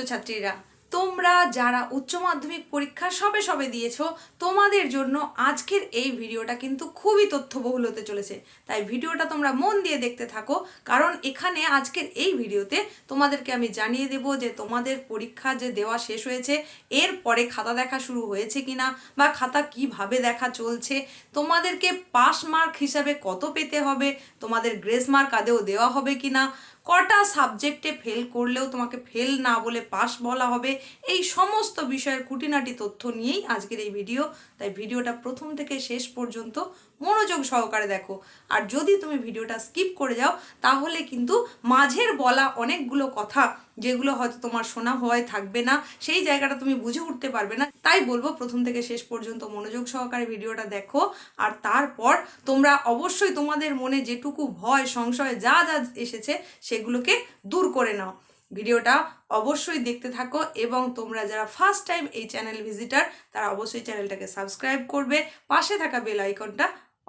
ছাত্রছাত্রীরা, তোমরা যারা উচ্চ মাধ্যমিক পরীক্ষা সবে সবে দিয়েছ, তোমাদের জন্য আজকের এই ভিডিওটা কিন্তু খুবই তথ্যবহুল হতে চলেছে। তাই ভিডিওটা তোমরা মন দিয়ে দেখতে থাকো, কারণ এখানে আজকের এই ভিডিওতে তোমাদেরকে আমি জানিয়ে দেব যে তোমাদের পরীক্ষা যে দেওয়া শেষ হয়েছে এরপরে খাতা দেখা শুরু হয়েছে কিনা বা খাতা কীভাবে দেখা চলছে, তোমাদেরকে পাস মার্ক হিসাবে কত পেতে হবে, তোমাদের গ্রেস মার্ক আদেও দেওয়া হবে কিনা কটা সাবজেক্টে ফেল করলেও তোমাকে ফেল না বলে পাস বলা হবে, এই সমস্ত বিষয়ের খুঁটিনাটি তথ্য নিয়েই আজকের এই ভিডিও তাই ভিডিওটা প্রথম থেকে শেষ পর্যন্ত মনোযোগ সহকারে দেখো। আর যদি তুমি ভিডিওটা স্কিপ করে যাও, তাহলে কিন্তু মাঝের বলা অনেকগুলো কথা, যেগুলো হয়তো তোমার শোনা হয় থাকবে না, সেই জায়গাটা তুমি বুঝে উঠতে পারবে না। তাই বলব, প্রথম থেকে শেষ পর্যন্ত মনোযোগ সহকারে ভিডিওটা দেখো। আর তারপর তোমরা অবশ্যই তোমাদের মনে যেটুকু ভয়, সংশয় যা যা এসেছে, সেগুলোকে দূর করে নাও। ভিডিওটা অবশ্যই দেখতে থাকো এবং তোমরা যারা ফার্স্ট টাইম এই চ্যানেল ভিজিটার তারা অবশ্যই চ্যানেলটাকে সাবস্ক্রাইব করবে। পাশে থাকা বেল আইকনটা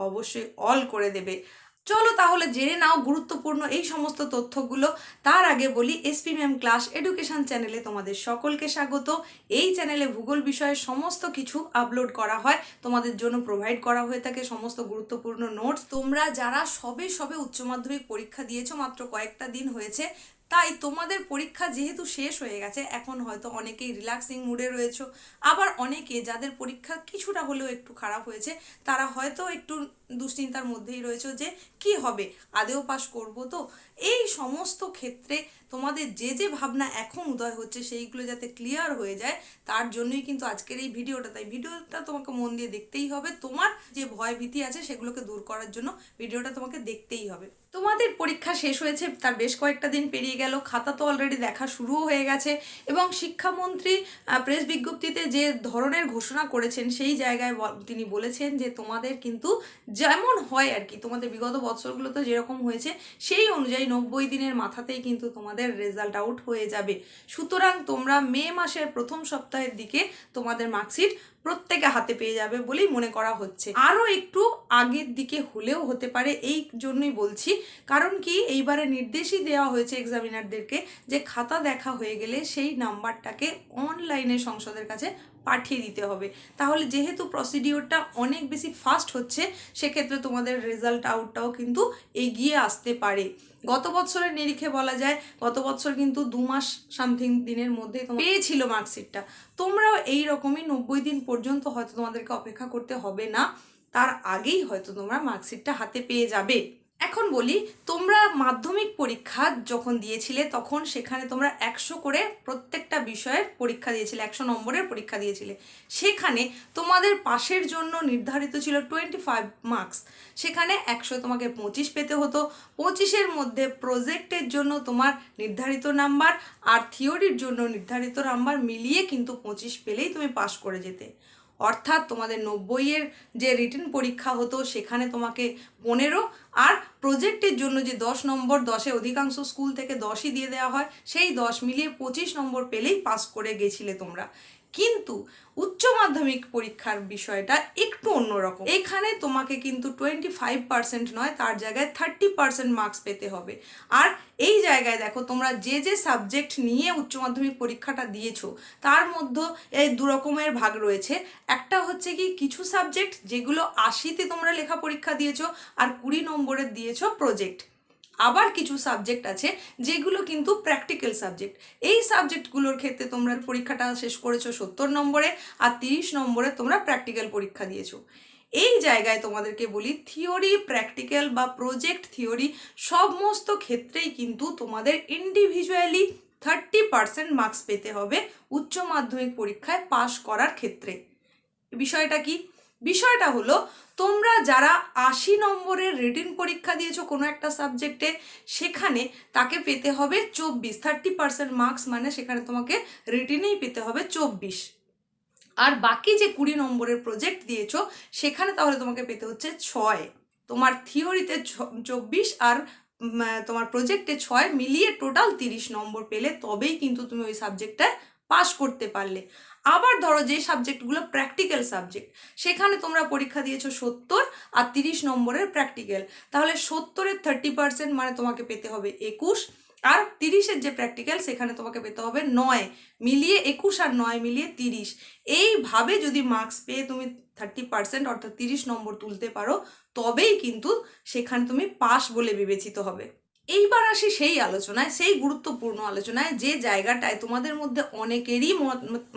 অবশ্যই অল করে দেবে। চলো তাহলে জেনে নাও গুরুত্বপূর্ণ এই সমস্ত তথ্যগুলো। তার আগে বলি এসপি ম্যাম ক্লাস এডুকেশন চ্যানেলে তোমাদের সকলকে স্বাগত। এই চ্যানেলে ভূগোল বিষয়ে সমস্ত কিছু আপলোড করা হয়। তোমাদের জন্য প্রোভাইড করা হয়ে থাকে সমস্ত গুরুত্বপূর্ণ নোটস তোমরা যারা সবে সবে উচ্চ মাধ্যমিক পরীক্ষা দিয়েছ, মাত্র কয়েকটা দিন হয়েছে তাই তোমাদের পরীক্ষা যেহেতু শেষ হয়ে গেছে, এখন হয়তো অনেকেই রিল্যাক্সিং মুডে রয়েছে। আবার অনেকে যাদের পরীক্ষা কিছুটা হলেও একটু খারাপ হয়েছে, তারা হয়তো একটু দুশ্চিন্তার মধ্যেই রয়েছে যে কি হবে? আদেও পাশ করব তো? এই সমস্ত ক্ষেত্রে তোমাদের যে যে ভাবনা এখন উদয় হচ্ছে সেইগুলো যাতে ক্লিয়ার হয়ে যায়, তার জন্যই কিন্তু আজকের এই ভিডিওটা। তাই ভিডিওটা তোমাকে মন দিয়ে দেখতেই হবে। তোমার যে ভয় ভীতি আছে সেগুলোকে দূর করার জন্য ভিডিওটা তোমাকে দেখতেই হবে। তোমাদের পরীক্ষা শেষ হয়েছে, তার বেশ কয়েকটা দিন পেরিয়ে গেল, খাতা তো অলরেডি দেখা শুরুও হয়ে গেছে এবং শিক্ষামন্ত্রী প্রেস বিজ্ঞপ্তিতে যে ধরনের ঘোষণা করেছেন সেই জায়গায় তিনি বলেছেন যে তোমাদের কিন্তু যেমন হয় আর কি, তোমাদের বিগত বছরগুলোতে যেরকম হয়েছে, সেই অনুযায়ী নব্বই দিনের মাথাতেই কিন্তু তোমাদের রেজাল্ট আউট হয়ে যাবে। সুতরাং তোমরা মে মাসের প্রথম সপ্তাহের দিকে তোমাদের মার্কশিট প্রত্যেকে হাতে পেয়ে যাবে বলেই মনে করা হচ্ছে। আরও একটু আগের দিকে হলেও হতে পারে এই জন্যই বলছি, কারণ কি এইবারে নির্দেশই দেওয়া হয়েছে এক্সামিনারদেরকে যে খাতা দেখা হয়ে গেলে সেই নাম্বারটাকে অনলাইনে সংসদের কাছে পাঠিয়ে দিতে হবে। তাহলে যেহেতু প্রসিডিওরটা অনেক বেশি ফাস্ট হচ্ছে, সেক্ষেত্রে তোমাদের রেজাল্ট আউটটাও কিন্তু এগিয়ে আসতে পারে। গত বছরের নিরিখে বলা যায়, গত বছর কিন্তু দু মাস সামথিং দিনের মধ্যে পেয়েছিল মার্কশিটটা তোমরাও এই রকমই নব্বই দিন পর্যন্ত হয়তো তোমাদেরকে অপেক্ষা করতে হবে না। তার আগেই হয়তো তোমরা মার্কশিটটা হাতে পেয়ে যাবে। এখন বলি, তোমরা মাধ্যমিক পরীক্ষা যখন দিয়েছিলে, তখন সেখানে তোমরা একশো করে প্রত্যেকটা বিষয়ের পরীক্ষা দিয়েছিলে, একশো নম্বরের পরীক্ষা দিয়েছিলে। সেখানে তোমাদের পাশের জন্য নির্ধারিত ছিল টোয়েন্টি ফাইভ মার্কস সেখানে একশো তোমাকে পঁচিশ পেতে হতো। পঁচিশের মধ্যে প্রজেক্টের জন্য তোমার নির্ধারিত নাম্বার আর থিওরির জন্য নির্ধারিত নাম্বার মিলিয়ে কিন্তু পঁচিশ পেলেই তুমি পাশ করে যেতে। অর্থাৎ তোমাদের নব্বইয়ের যে রিটার্ন পরীক্ষা হতো, সেখানে তোমাকে পনেরো আর প্রজেক্টের জন্য যে দশ নম্বর, দশে অধিকাংশ স্কুল থেকে দশই দিয়ে দেওয়া হয়, সেই দশ মিলিয়ে পঁচিশ নম্বর পেলেই পাস করে গেছিলে তোমরা। কিন্তু উচ্চ মাধ্যমিক পরীক্ষার বিষয়টা অন্যরকম। এখানে তোমাকে কিন্তু টোয়েন্টি ফাইভ পার্সেন্ট নয়, তার জায়গায় থার্টি পার্সেন্ট মার্কস পেতে হবে। আর এই জায়গায় দেখো, তোমরা যে যে সাবজেক্ট নিয়ে উচ্চ মাধ্যমিক পরীক্ষাটা দিয়েছ, তার মধ্যে এই দুরকমের ভাগ রয়েছে। একটা হচ্ছে কি, কিছু সাবজেক্ট যেগুলো আশিতে তোমরা লেখা পরীক্ষা দিয়েছ আর কুড়ি নম্বরের দিয়েছ প্রজেক্ট আবার কিছু সাবজেক্ট আছে যেগুলো কিন্তু প্র্যাকটিক্যাল সাবজেক্ট এই সাবজেক্টগুলোর ক্ষেত্রে তোমরা পরীক্ষাটা শেষ করেছ সত্তর নম্বরে আর তিরিশ নম্বরে তোমরা প্র্যাকটিক্যাল পরীক্ষা দিয়েছ। এই জায়গায় তোমাদেরকে বলি থিওরি প্র্যাকটিক্যাল বা প্রজেক্ট থিওরি সমস্ত ক্ষেত্রেই কিন্তু তোমাদের ইন্ডিভিজুয়ালি থার্টি পার্সেন্ট মার্কস পেতে হবে উচ্চ মাধ্যমিক পরীক্ষায় পাশ করার ক্ষেত্রে। বিষয়টা কি? বিষয়টা হলো, তোমরা যারা আশি নম্বরের রিটিন পরীক্ষা দিয়েছ কোনো একটা সাবজেক্টে সেখানে তাকে পেতে হবে চব্বিশ থার্টি পার্সেন্ট মার্কস মানে সেখানে তোমাকে রিটিনেই পেতে হবে চব্বিশ। আর বাকি যে কুড়ি নম্বরের প্রজেক্ট দিয়েছ, সেখানে তাহলে তোমাকে পেতে হচ্ছে ছয়। তোমার থিওরিতে চব্বিশ আর তোমার প্রজেক্টে ছয় মিলিয়ে টোটাল তিরিশ নম্বর পেলে তবেই কিন্তু তুমি ওই সাবজেক্টটায় পাশ করতে পারলে। আবার ধরো যে সাবজেক্টগুলো প্র্যাকটিক্যাল সাবজেক্ট সেখানে তোমরা পরীক্ষা দিয়েছ সত্তর আর তিরিশ নম্বরের প্র্যাকটিক্যাল তাহলে সত্তরের থার্টি পার্সেন্ট মানে তোমাকে পেতে হবে একুশ, আর তিরিশের যে প্র্যাকটিক্যাল সেখানে তোমাকে পেতে হবে নয়। মিলিয়ে একুশ আর নয় মিলিয়ে তিরিশ। এইভাবে যদি মার্কস পেয়ে তুমি থার্টি পার্সেন্ট অর্থাৎ তিরিশ নম্বর তুলতে পারো, তবেই কিন্তু সেখানে তুমি পাস বলে বিবেচিত হবে। এইবার আসি সেই আলোচনায়, সেই গুরুত্বপূর্ণ আলোচনায়, যে জায়গাটায় তোমাদের মধ্যে অনেকেরই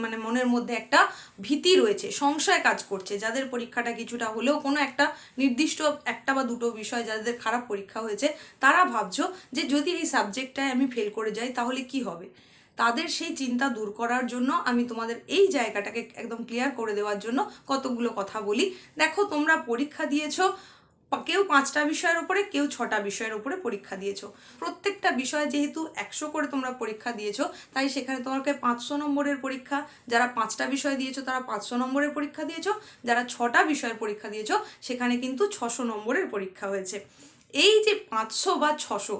মানে মনের মধ্যে একটা ভীতি রয়েছে, সংশয় কাজ করছে, যাদের পরীক্ষাটা কিছুটা হলেও কোনো একটা নির্দিষ্ট একটা বা দুটো বিষয় যাদের খারাপ পরীক্ষা হয়েছে, তারা ভাবছ যে যদি এই সাবজেক্টটায় আমি ফেল করে যাই তাহলে কি হবে? তাদের সেই চিন্তা দূর করার জন্য আমি তোমাদের এই জায়গাটাকে একদম ক্লিয়ার করে দেওয়ার জন্য কতগুলো কথা বলি। দেখো, তোমরা পরীক্ষা দিয়েছ কেউ পাঁচটা বিষয়ের উপরে, কেউ ছটা বিষয়ের উপরে পরীক্ষা দিয়েছ। প্রত্যেকটা বিষয় যেহেতু একশো করে তোমরা পরীক্ষা দিয়েছ, তাই সেখানে তোমাকে পাঁচশো নম্বরের পরীক্ষা, যারা পাঁচটা বিষয় দিয়েছ তারা পাঁচশো নম্বরের পরীক্ষা দিয়েছ, যারা ছটা বিষয়ের পরীক্ষা দিয়েছ, সেখানে কিন্তু ছশো নম্বরের পরীক্ষা হয়েছে। এই যে পাঁচশো বা ছশো,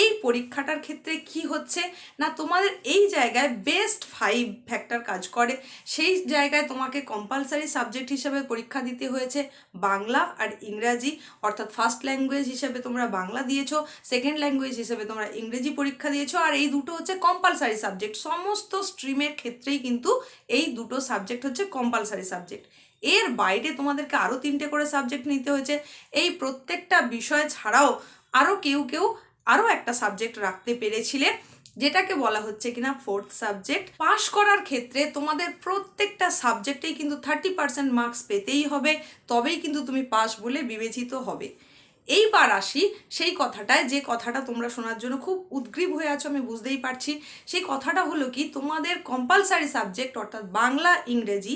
এই পরীক্ষাটার ক্ষেত্রে কি হচ্ছে? না, তোমাদের এই জায়গায় বেস্ট ফাইভ ফ্যাক্টর কাজ করে। সেই জায়গায় তোমাকে কম্পালসারি সাবজেক্ট হিসেবে পরীক্ষা দিতে হয়েছে বাংলা আর ইংরাজি। অর্থাৎ ফার্স্ট ল্যাঙ্গুয়েজ হিসেবে তোমরা বাংলা দিয়েছ সেকেন্ড ল্যাঙ্গুয়েজ হিসেবে তোমরা ইংরেজি পরীক্ষা দিয়েছ, আর এই দুটো হচ্ছে কম্পালসারি সাবজেক্ট সমস্ত স্ট্রিমের ক্ষেত্রেই কিন্তু এই দুটো সাবজেক্ট হচ্ছে কম্পালসারি সাবজেক্ট এর বাইরে তোমাদেরকে আরও তিনটে করে সাবজেক্ট নিতে হয়েছে। এই প্রত্যেকটা বিষয় ছাড়াও আরও কেউ কেউ আরও একটা সাবজেক্ট রাখতে পেরেছিলে, যেটাকে বলা হচ্ছে কিনা ফোর্থ সাবজেক্ট পাশ করার ক্ষেত্রে তোমাদের প্রত্যেকটা সাবজেক্টেই কিন্তু থার্টি পার্সেন্ট মার্কস পেতেই হবে, তবেই কিন্তু তুমি পাস বলে বিবেচিত হবে। এইবার আসি সেই কথাটায়, যে কথাটা তোমরা শোনার জন্য খুব উদ্গ্রীব হয়ে আছো, আমি বুঝতেই পারছি। সেই কথাটা হলো কি, তোমাদের কম্পালসারি সাবজেক্ট অর্থাৎ বাংলা, ইংরেজি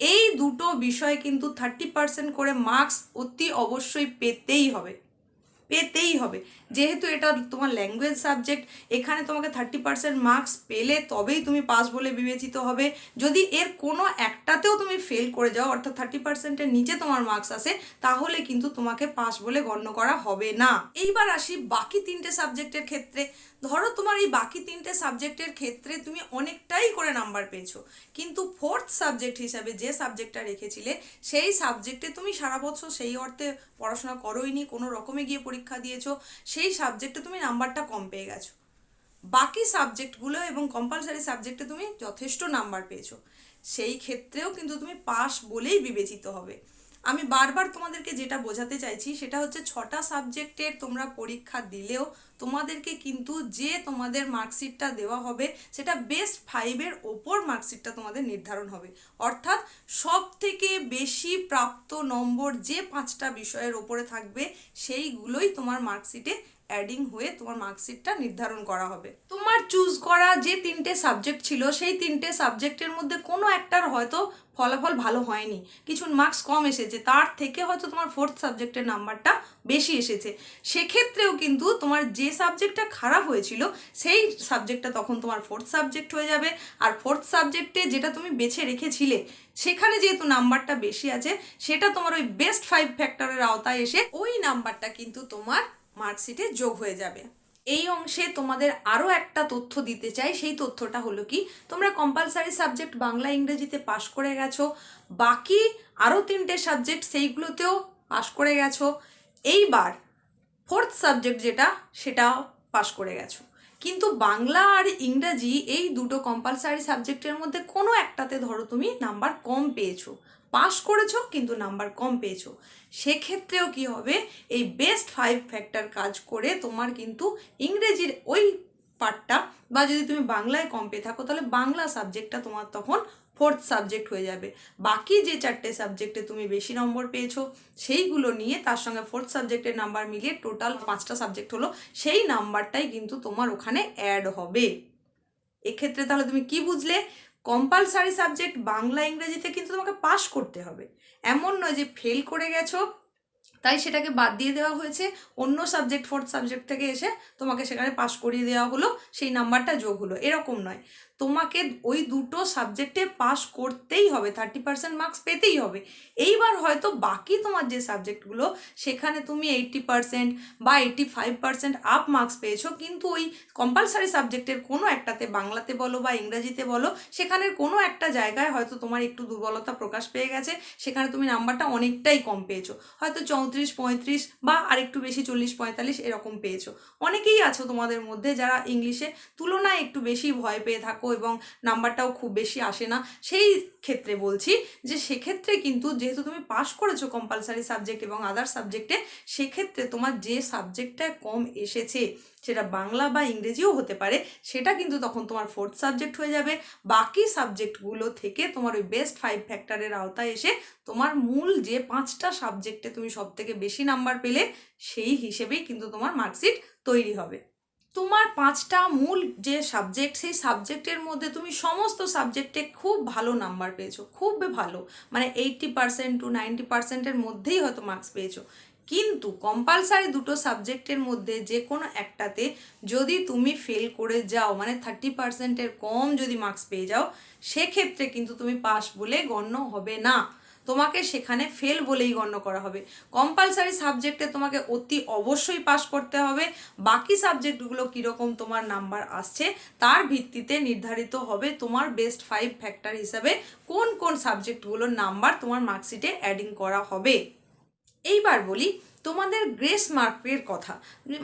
এই দুটো বিষয় কিন্তু থার্টি পার্সেন্ট করে মার্কস অতি অবশ্যই পেতেই হবে। পেতেই হবে। যেহেতু এটা তোমার ল্যাঙ্গুয়েজ সাবজেক্ট এখানে তোমাকে থার্টি পার্সেন্ট মার্কস পেলে তবেই তুমি পাস বলে বিবেচিত হবে। যদি এর কোনো একটাতেও তুমি ফেল করে যাও, অর্থাৎ থার্টি পার্সেন্টের নিচে তোমার মার্কস আসে, তাহলে কিন্তু তোমাকে পাস বলে গণ্য করা হবে না। এইবার আসি বাকি তিনটে সাবজেক্টের ক্ষেত্রে। ধরো তোমার এই বাকি তিনটে সাবজেক্টের ক্ষেত্রে তুমি অনেকটাই করে নাম্বার পেয়েছ। কিন্তু ফোর্থ সাবজেক্ট হিসাবে যে সাবজেক্টটা রেখেছিলে, সেই সাবজেক্টে তুমি সারা বছর সেই অর্থে পড়াশোনা করোইনি, কোনো রকমে গিয়ে পরীক্ষা দিয়েছ, সেই সাবজেক্টে তুমি নাম্বারটা কম পেয়ে গেছো। বাকি সাবজেক্টগুলো এবং কম্পালসারি সাবজেক্টে তুমি যথেষ্ট নাম্বার পেয়েছ। সেই ক্ষেত্রেও কিন্তু তুমি পাস বলেই বিবেচিত হবে। আমি বারবার তোমাদেরকে যেটা বোঝাতে চাইছি, সেটা হচ্ছে ছটা সাবজেক্টের তোমরা পরীক্ষা দিলেও তোমাদেরকে কিন্তু যে তোমাদের মার্কশিটটা দেওয়া হবে, সেটা বেস্ট ফাইভের ওপর মার্কশিটটা তোমাদের নির্ধারণ হবে। অর্থাৎ সব থেকে বেশি প্রাপ্ত নম্বর যে পাঁচটা বিষয়ের ওপরে থাকবে, সেইগুলোই তোমার মার্কশিটে অ্যাডিং হয়ে তোমার মার্কশিটটা নির্ধারণ করা হবে। তোমার চুজ করা যে তিনটে সাবজেক্ট ছিল, সেই তিনটে সাবজেক্টের মধ্যে কোনো একটার হয়তো ফলাফল ভালো হয়নি। কিছু মার্কস কম এসেছে, তার থেকে হয়তো তোমার ফোর্থ সাবজেক্টের নাম্বারটা বেশি এসেছে। সেক্ষেত্রেও কিন্তু তোমার যে সাবজেক্টটা খারাপ হয়েছিল, সেই সাবজেক্টটা তখন তোমার ফোর্থ সাবজেক্ট হয়ে যাবে। আর ফোর্থ সাবজেক্টে যেটা তুমি বেছে রেখেছিলে, সেখানে যেহেতু নাম্বারটা বেশি আছে, সেটা তোমার ওই বেস্ট ফাইভ ফ্যাক্টরের আওতায় এসে ওই নাম্বারটা কিন্তু তোমার মার্কশিটে যোগ হয়ে যাবে। এই অংশে তোমাদের আরও একটা তথ্য দিতে চাই। সেই তথ্যটা হলো কি, তোমরা কম্পালসারি সাবজেক্ট বাংলা, ইংরেজিতে পাশ করে গেছো, বাকি আরও তিনটে সাবজেক্ট সেইগুলোতেও পাশ করে গেছো। এইবার ফোর্থ সাবজেক্ট যেটা, সেটা পাশ করে গেছো। কিন্তু বাংলা আর ইংরাজি এই দুটো কম্পালসারি সাবজেক্টের মধ্যে কোনো একটাতে ধরো তুমি নাম্বার কম পেয়েছ। পাস করেছ, কিন্তু নাম্বার কম পেয়েছ। সেক্ষেত্রেও কি হবে? এই বেস্ট ফাইভ ফ্যাক্টর কাজ করে তোমার কিন্তু ইংরেজির ওই পার্টটা বা যদি তুমি বাংলায় কম পেয়ে থাকো, তাহলে বাংলা সাবজেক্টটা তোমার তখন ফোর্থ সাবজেক্ট হয়ে যাবে। বাকি যে চারটে সাবজেক্টে তুমি বেশি নম্বর পেয়েছ, সেইগুলো নিয়ে তার সঙ্গে ফোর্থ সাবজেক্টের নাম্বার মিলিয়ে টোটাল পাঁচটা সাবজেক্ট হলো, সেই নাম্বারটাই কিন্তু তোমার ওখানে অ্যাড হবে। এক্ষেত্রে তাহলে তুমি কি বুঝলে? কম্পালসারি সাবজেক্ট বাংলা, ইংরেজিতে কিন্তু তোমাকে পাস করতে হবে। এমন নয় যে ফেল করে গেছো, তাই সেটাকে বাদ দিয়ে দেওয়া হয়েছে। অন্য সাবজেক্ট ফোর্থ সাবজেক্ট থেকে এসে তোমাকে সেখানে পাস করিয়ে দেওয়া হলো, সেই নাম্বারটা যোগ হলো। এরকম নয়। তোমাকে ওই দুটো সাবজেক্টে পাস করতেই হবে থার্টি পার্সেন্ট মার্কস পেতেই হবে। এইবার হয়তো বাকি তোমার যে সাবজেক্টগুলো সেখানে তুমি এইট্টি পার্সেন্ট বা eighty five percent up marks পেয়েছ, কিন্তু ওই কম্পালসারি সাবজেক্টের কোনো একটাতে, বাংলাতে বলো বা ইংরাজিতে বলো, সেখানের কোনো একটা জায়গায় হয়তো তোমার একটু দুর্বলতা প্রকাশ পেয়ে গেছে, সেখানে তুমি নাম্বারটা অনেকটাই কম পেয়েছ। হয়তো চৌত্রিশ, পঁয়ত্রিশ বা আরেকটু বেশি চল্লিশ, পঁয়তাল্লিশ এরকম পেয়েছ। অনেকেই আছো তোমাদের মধ্যে যারা ইংলিশে তুলনায় একটু বেশি ভয় পেয়ে থাকো এবং নাম্বারটাও খুব বেশি আসে না। সেই ক্ষেত্রে বলছি যে সেক্ষেত্রে কিন্তু যেহেতু তুমি পাশ করেছ কম্পালসারি সাবজেক্ট এবং আদার সাবজেক্টে সেক্ষেত্রে তোমার যে সাবজেক্টটা কম এসেছে, সেটা বাংলা বা ইংরেজিও হতে পারে, সেটা কিন্তু তখন তোমার ফোর্থ সাবজেক্ট হয়ে যাবে। বাকি সাবজেক্টগুলো থেকে তোমার ওই বেস্ট ফাইভ ফ্যাক্টরের আওতায় এসে তোমার মূল যে পাঁচটা সাবজেক্টে তুমি সব থেকে বেশি নাম্বার পেলে, সেই হিসেবেই কিন্তু তোমার মার্কশিট তৈরি হবে। তোমার পাঁচটা মূল যে সাবজেক্ট সেই সাবজেক্টের মধ্যে তুমি সমস্ত সাবজেক্টে খুব ভালো নাম্বার পেয়েছ, খুব ভালো। মানে এইটটি পার্সেন্ট টু নাইনটি পার্সেন্টের মধ্যেই হয়তো মার্কস পেয়েছ। কিন্তু কম্পালসারি দুটো সাবজেক্টের মধ্যে যে কোনো একটাতে যদি তুমি ফেল করে যাও মানে থার্টি পার্সেন্টের কম যদি মার্কস পেয়ে যাও, সেক্ষেত্রে কিন্তু তুমি পাস বলে গণ্য হবে না। তোমাকে সেখানে ফেল বলেই গণ্য করা হবে। কম্পালসারি সাবজেক্টে তোমাকে অতি অবশ্যই পাস করতে হবে। বাকি সাবজেক্টগুলো কীরকম তোমার নাম্বার আসছে, তার ভিত্তিতে নির্ধারিত হবে তোমার বেস্ট ফাইভ ফ্যাক্টর হিসাবে কোন কোন সাবজেক্টগুলোর নাম্বার তোমার মার্কশিটে অ্যাডিং করা হবে। এইবার বলি তোমাদের গ্রেস মার্কের কথা।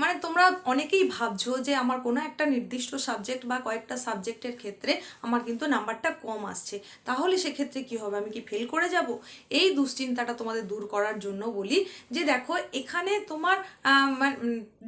মানে তোমরা অনেকেই ভাবছ যে আমার কোনো একটা নির্দিষ্ট সাবজেক্ট বা কয়েকটা সাবজেক্টের ক্ষেত্রে আমার কিন্তু নাম্বারটা কম আসছে। তাহলে সেক্ষেত্রে কি হবে? আমি কি ফেল করে যাব? এই দুশ্চিন্তাটা তোমাদের দূর করার জন্য বলি যে দেখো এখানে তোমার মানে,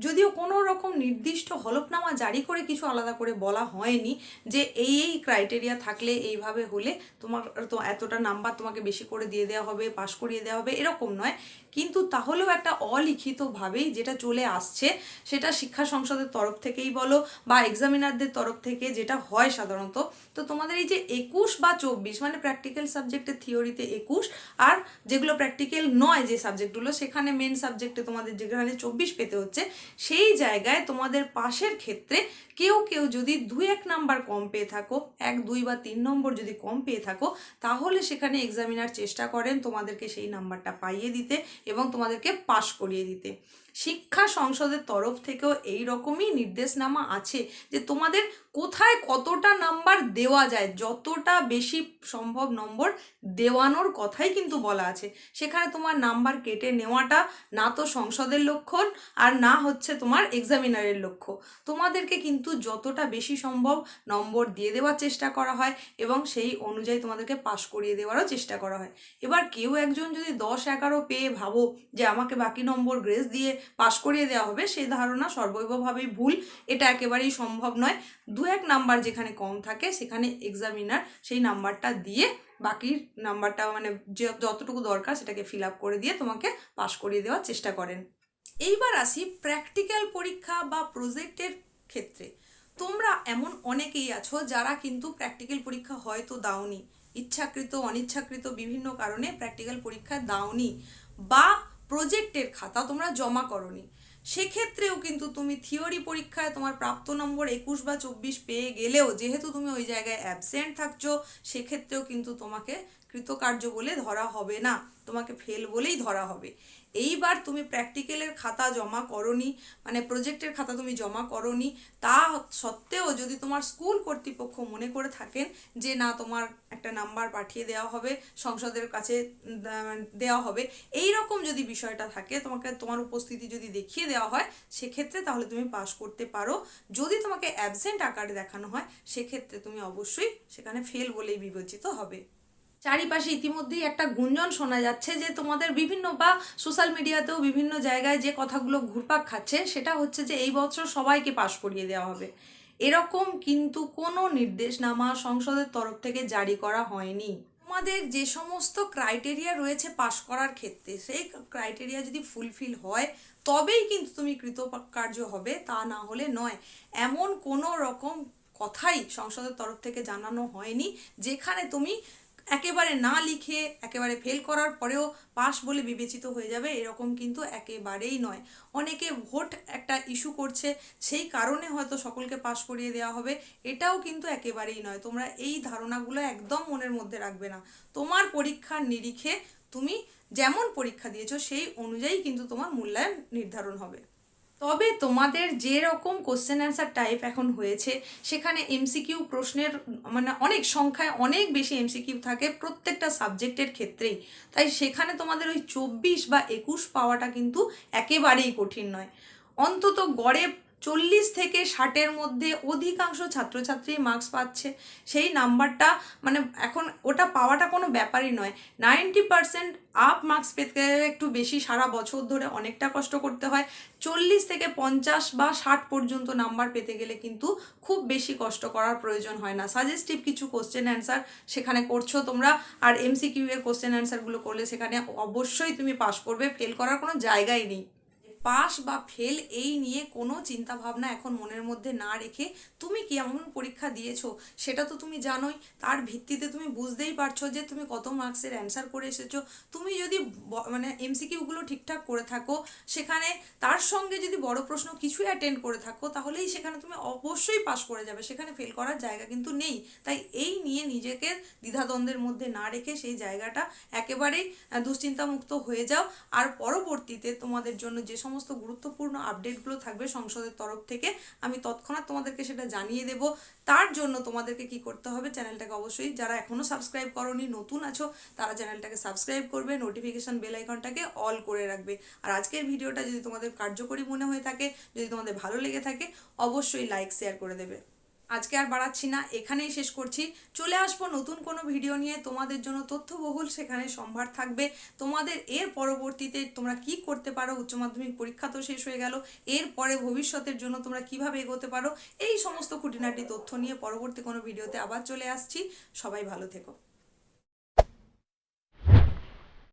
যদিও কোনো রকম নির্দিষ্ট হলফনামা জারি করে কিছু আলাদা করে বলা হয়নি যে এই এই ক্রাইটেরিয়া থাকলে এইভাবে হলে তোমার তো এতটা নাম্বার তোমাকে বেশি করে দিয়ে দেওয়া হবে পাশ করিয়ে দেওয়া হবে এরকম নয়। কিন্তু তাহলেও একটা অলিখিতভাবেই যেটা চলে আসছে, সেটা শিক্ষা সংসদের তরফ থেকেই বলো বা এক্সামিনারদের তরফ থেকে যেটা হয় সাধারণত। তো তোমাদের এই যে একুশ বা চব্বিশ মানে প্র্যাকটিক্যাল সাবজেক্টে থিওরিতে একুশ, আর যেগুলো প্র্যাকটিক্যাল নয় যে সাবজেক্টগুলো সেখানে মেন সাবজেক্টে তোমাদের যেখানে চব্বিশ পেতে হচ্ছে, সেই জায়গায় তোমাদের পাশের ক্ষেত্রে কেউ কেউ যদি দুই এক নাম্বার কম পেয়ে থাকো, এক, দুই বা তিন নম্বর যদি কম পেয়ে থাকো, তাহলে সেখানে এক্সামিনার চেষ্টা করেন তোমাদেরকে সেই নাম্বারটা পাইয়ে দিতে এবং তোমাদেরকে পাশ করিয়ে দিতে। শিক্ষা সংসদের তরফ থেকেও এই রকমই নির্দেশনামা আছে যে তোমাদের কোথায় কতটা নাম্বার দেওয়া যায়, যতটা বেশি সম্ভব নম্বর দেওয়ানোর কথাই কিন্তু বলা আছে। সেখানে তোমার নাম্বার কেটে নেওয়াটা না তো সংসদের লক্ষণ আর না হচ্ছে তোমার এক্সামিনারের লক্ষ্য। তোমাদেরকে কিন্তু যতটা বেশি সম্ভব নম্বর দিয়ে দেওয়ার চেষ্টা করা হয় এবং সেই অনুযায়ী তোমাদেরকে পাশ করিয়ে দেওয়ারও চেষ্টা করা হয়। এবার কেউ একজন যদি দশ এগারো পেয়ে ভাবো যে আমাকে বাকি নম্বর গ্রেস দিয়ে পাশ করিয়ে দেওয়া হবে, সেই ধারণা সর্বৈবভাবেই ভুল। এটা একেবারেই সম্ভব নয়। দু এক নাম্বার যেখানে কম থাকে, সেখানে এক্সামিনার সেই নাম্বারটা দিয়ে বাকির নাম্বারটা মানে যতটুকু দরকার সেটাকে ফিল আপ করে দিয়ে তোমাকে পাশ করিয়ে দেওয়ার চেষ্টা করেন। এইবার আসি প্র্যাকটিক্যাল পরীক্ষা বা প্রজেক্টের ক্ষেত্রে। তোমরা এমন অনেকেই আছো যারা কিন্তু প্র্যাকটিক্যাল পরীক্ষা হয়তো দাওনি। ইচ্ছাকৃত, অনিচ্ছাকৃত বিভিন্ন কারণে প্র্যাকটিক্যাল পরীক্ষা দাওনি বা প্রজেক্টের খাতা তোমরা জমা করনি। সেক্ষেত্রেও কিন্তু তুমি থিওরি পরীক্ষায় তোমার প্রাপ্ত নম্বর একুশ বা চব্বিশ পেয়ে গেলেও, যেহেতু তুমি ওই জায়গায় অ্যাবসেন্ট থাকছো, সেক্ষেত্রেও কিন্তু তোমাকে কৃতকার্য বলে ধরা হবে না। তোমাকে ফেল বলেই ধরা হবে। এইবার তুমি প্র্যাকটিক্যালের খাতা জমা করনি মানে প্রজেক্টের খাতা তুমি জমা করনি, তা সত্ত্বেও যদি তোমার স্কুল কর্তৃপক্ষ মনে করে থাকেন যে না, তোমার একটা নাম্বার পাঠিয়ে দেওয়া হবে, সংসদের কাছে দেওয়া হবে এই রকম যদি বিষয়টা থাকে, তোমাকে, তোমার উপস্থিতি যদি দেখিয়ে দেওয়া হয়, সেক্ষেত্রে তাহলে তুমি পাস করতে পারো। যদি তোমাকে অ্যাবসেন্ট আকারে দেখানো হয়, সেক্ষেত্রে তুমি অবশ্যই সেখানে ফেল বলেই বিবেচিত হবে। চারিপাশে ইতিমধ্যেই একটা গুঞ্জন শোনা যাচ্ছে যে তোমাদের বিভিন্ন বা সোশ্যাল মিডিয়াতেও বিভিন্ন জায়গায় যে কথাগুলো ঘুরপাক খাচ্ছে, সেটা হচ্ছে যে এই বছর সবাইকে পাশ করিয়ে দেওয়া হবে। এরকম কিন্তু কোনো নির্দেশনামা সংসদের তরফ থেকে জারি করা হয়নি। তোমাদের যে সমস্ত ক্রাইটেরিয়া রয়েছে পাশ করার ক্ষেত্রে, সেই ক্রাইটেরিয়া যদি ফুলফিল হয়, তবেই কিন্তু তুমি কৃতকার্য হবে, তা না হলে নয়। এমন কোনো রকম কথাই সংসদের তরফ থেকে জানানো হয়নি, যেখানে তুমি একেবারে না লিখে, একেবারে ফেল করার পরেও পাশ বলে বিবেচিত হয়ে যাবে, এরকম কিন্তু একেবারেই নয়। অনেকে ভোট একটা ইস্যু করছে, সেই কারণে হয়তো সকলকে পাশ করিয়ে দেওয়া হবে, এটাও কিন্তু একেবারেই নয়। তোমরা এই ধারণাগুলো একদম মনের মধ্যে রাখবে না। তোমার পরীক্ষার নিরিখে তুমি যেমন পরীক্ষা দিয়েছ, সেই অনুযায়ী কিন্তু তোমার মূল্যায়ন নির্ধারণ হবে। তবে তোমাদের যে রকম কোশ্চেন অ্যান্সার টাইপ এখন হয়েছে, সেখানে এমসিকিউ প্রশ্নের মানে অনেক সংখ্যায় অনেক বেশি এমসিকিউ থাকে প্রত্যেকটা সাবজেক্টের ক্ষেত্রেই। তাই সেখানে তোমাদের ওই চব্বিশ বা একুশ পাওয়াটা কিন্তু একেবারেই কঠিন নয়। অন্তত গড়ে চল্লিশ থেকে ষাটের মধ্যে অধিকাংশ ছাত্রছাত্রী মার্কস পাচ্ছে। সেই নাম্বারটা মানে এখন ওটা পাওয়াটা কোনো ব্যাপারই নয়। নাইনটি পার্সেন্ট আপ মার্কস পেতে গেলে একটু বেশি সারা বছর ধরে অনেকটা কষ্ট করতে হয়। চল্লিশ থেকে পঞ্চাশ বা ষাট পর্যন্ত নাম্বার পেতে গেলে কিন্তু খুব বেশি কষ্ট করার প্রয়োজন হয় না। সাজেস্টিভ কিছু কোশ্চেন অ্যান্সার সেখানে করছ তোমরা। আর এমসিকিউ এর কোশ্চেন অ্যান্সারগুলো করলে সেখানে অবশ্যই তুমি পাস করবে। ফেল করার কোনো জায়গাই নেই। পাস বা ফেল এই নিয়ে কোনো চিন্তা ভাবনা এখন মনের মধ্যে না রেখে তুমি কেমন পরীক্ষা দিয়েছ? সেটা তো তুমি জানোই। তার ভিত্তিতে তুমি বুঝতেই পারছ যে তুমি কত মার্কসের অ্যান্সার করে এসেছ। তুমি যদি মানে এমসিকিউগুলো ঠিকঠাক করে থাকো, সেখানে তার সঙ্গে যদি বড় প্রশ্ন কিছুই অ্যাটেন্ড করে থাকো, তাহলেই সেখানে তুমি অবশ্যই পাস করে যাবে। সেখানে ফেল করার জায়গা কিন্তু নেই। তাই এই নিয়ে নিজেকে দ্বিধাদ্বন্দ্বের মধ্যে না রেখে সেই জায়গাটা একেবারেই দুশ্চিন্তামুক্ত হয়ে যাও। আর পরবর্তীতে তোমাদের জন্য যে সমস্ত গুরুত্বপূর্ণ আপডেটগুলো থাকবে সংসদের তরফ থেকে। আমি তৎক্ষণাৎ তোমাদেরকে সেটা জানিয়ে দেব। তার জন্য তোমাদেরকে কি করতে হবে চ্যানেলটাকে অবশ্যই যারা এখনও সাবস্ক্রাইব করনি, নতুন আছো, তারা চ্যানেলটাকে সাবস্ক্রাইব করবে নোটিফিকেশান বেল আইকনটাকে অল করে রাখবে। আর আজকের ভিডিওটা যদি তোমাদের কার্যকরী মনে হয়ে থাকে, যদি তোমাদের ভালো লেগে থাকে, অবশ্যই লাইক শেয়ার করে দেবে। আজকে আর বাড়াচ্ছি না, এখানেই শেষ করছি। চলে আসব নতুন কোনো ভিডিও নিয়ে, তোমাদের জন্য তথ্যবহুল, সেখানে সম্ভার থাকবে। তোমাদের এর পরবর্তীতে তোমরা কি করতে পারো? উচ্চ মাধ্যমিক পরীক্ষা তো শেষ হয়ে গেল, এর পরে ভবিষ্যতের জন্য তোমরা কীভাবে এগোতে পারো? এই সমস্ত খুঁটিনাটি তথ্য নিয়ে পরবর্তী কোনো ভিডিওতে আবার চলে আসছি। সবাই ভালো থেকো।